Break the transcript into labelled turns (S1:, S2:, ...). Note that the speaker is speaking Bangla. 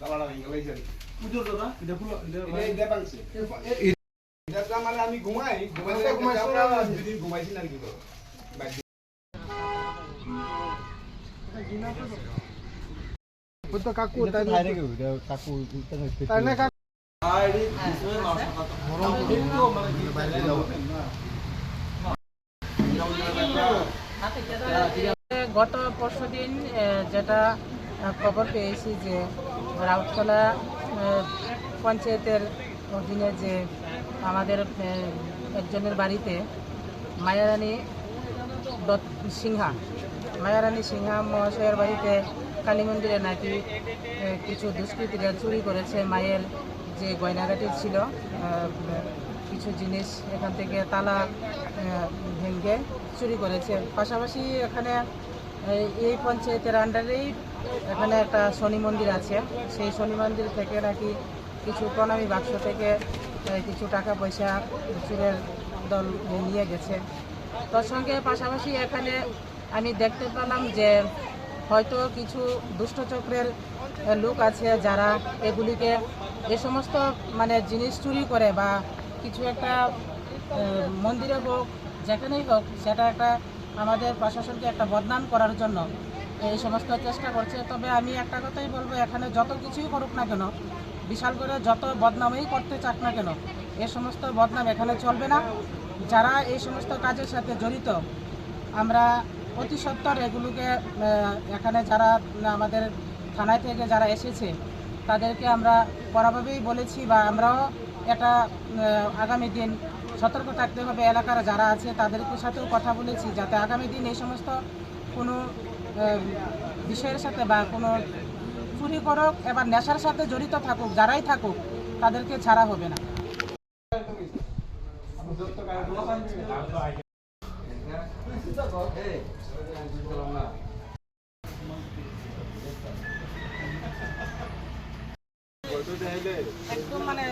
S1: তালাটা ভেঙে লাইছে
S2: পুজোর দাদা এটা খুলো এটা
S1: এটা এই এটা মানে আমি ঘুমাই। ঘুমাইতে
S2: ঘুমাইছি।
S1: দুদিন ঘুমাইছি না কি তো বাইরে
S2: তো কাকু তাই তাই না কাকু
S3: গত পরশু দিন যেটা খবর পেয়েছি যে রাউততলা আহ, পঞ্চায়েতের অধীনে যে আমাদের একজনের বাড়িতে মায়ারানী দত্ত সিংহা মায়ারানী সিংহা মহাশয়ের বাড়িতে কালী মন্দিরে নাকি কিছু দুষ্কৃতীরা চুরি করেছে মায়ের যে গয়নাগাটি ছিল কিছু জিনিস এখান থেকে তালা ভেঙে চুরি করেছে। পাশাপাশি এখানে এই পঞ্চায়েতের আন্ডারেই এখানে একটা শনি মন্দির আছে। সেই শনি মন্দির থেকে নাকি কিছু প্রণামী বাক্স থেকে কিছু টাকা পয়সা চুরের দল নিয়ে গেছে। তার সঙ্গে পাশাপাশি এখানে আমি দেখতে পেলাম যে হয়তো কিছু দুষ্টচক্রের লোক আছে যারা এগুলিকে এ সমস্ত মানে জিনিস চুরি করে বা কিছু একটা মন্দিরে হোক, যেখানেই হোক, সেটা একটা আমাদের প্রশাসনকে একটা বদনাম করার জন্য এই সমস্ত চেষ্টা করছে। তবে আমি একটা কথাই বলব, এখানে যত কিছুই করুক না কেন, বিশাল করে যত বদনামই করতে চাক না কেন, এ সমস্ত বদনাম এখানে চলবে না। যারা এই সমস্ত কাজের সাথে জড়িত, আমরা অতি সত্তর এগুলোকে এখানে যারা, আমাদের থানায় থেকে যারা এসেছে, তাদেরকে আমরা বরাভাবেই বলেছি বা আমরাও এটা আগামী দিন সতর্ক থাকতে হবে। এলাকার যারা আছে তাদেরকে সাথেও কথা বলেছি যাতে আগামী দিন এই সমস্ত কোনো বিষয়ের সাথে বা কোনো চুরি করুক এবার নেশার সাথে জড়িত থাকুক যারাই থাকুক তাদেরকে ছাড়া হবে না। একদম মানে